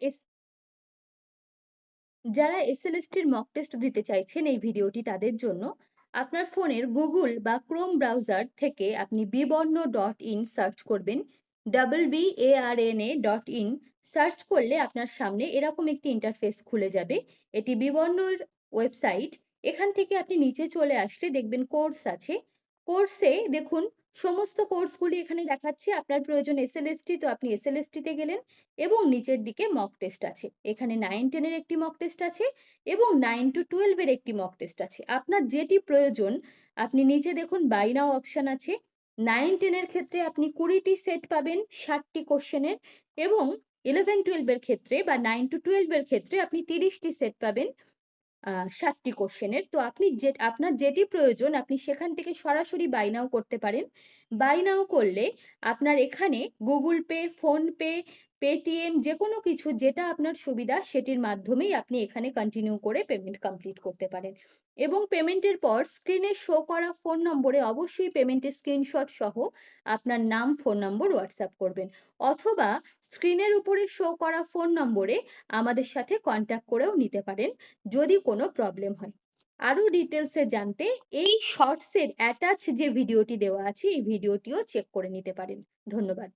S যারা এসএলএসটির mock test দিতে চাইছেন এই ভিডিওটি তাদের জন্য, আপনার ফোনের গুগল বা ক্রোম ব্রাউজার থেকে আপনি বিবর্ণ ডট ইন সার্চ করবেন। Double B A R N A dot in search করলে আপনার সামনে এরকম একটি ইন্টারফেস খুলে যাবে। এটি বিবর্ণর ওয়েবসাইট এখান থেকে আপনি নিচে চলে আসলে দেখবেন কোর্স আছে। কোর্সে দেখুন সমস্ত কোর্সগুলি এখানে দেখাচ্ছে। আপনার প্রয়োজন এসএলএসটি তো আপনি এসএলএসটিতে গেলেন এবং নিচের দিকে মক টেস্ট আছে। এখানে নাইন টেনের একটি মক টেস্ট আছে এবং নাইন টু টুয়েলভের একটি মক টেস্ট আছে। আপনার যেটি প্রয়োজন, আপনি নিচে দেখুন বাই নাও অপশন আছে। নাইন টেনের ক্ষেত্রে আপনি কুড়িটি সেট পাবেন ষাটটি কোশ্চেনের এবং ইলেভেন টুয়েলভের ক্ষেত্রে বা নাইন টু টুয়েলভের ক্ষেত্রে আপনি তিরিশটি সেট পাবেন। ষাটটি কোশ্চেনের তো আপনি যে, আপনার যেটি প্রয়োজন, আপনি সেখান থেকে সরাসরি বাই নাও করতে পারেন। বাই নাও করলে আপনার এখানে গুগল পে ফোনপে পেটিএম যে কোনো কিছু যেটা আপনার সুবিধা সেটির মাধ্যমেই আপনি এখানে কন্টিনিউ করে পেমেন্ট কমপ্লিট করতে পারেন। এবং পেমেন্টের পর স্ক্রিনে শো করা ফোন নম্বরে অবশ্যই পেমেন্টের স্ক্রিনশট সহ আপনার নাম ফোন নম্বর হোয়াটসঅ্যাপ করবেন। অথবা স্ক্রিনের উপরে শো করা ফোন নম্বরে আমাদের সাথে কন্ট্যাক্ট করেও নিতে পারেন যদি কোনো প্রবলেম হয়। আরও ডিটেলসে জানতে এই শর্টসের অ্যাটাচ যে ভিডিওটি দেওয়া আছে, এই ভিডিওটিও চেক করে নিতে পারেন। ধন্যবাদ।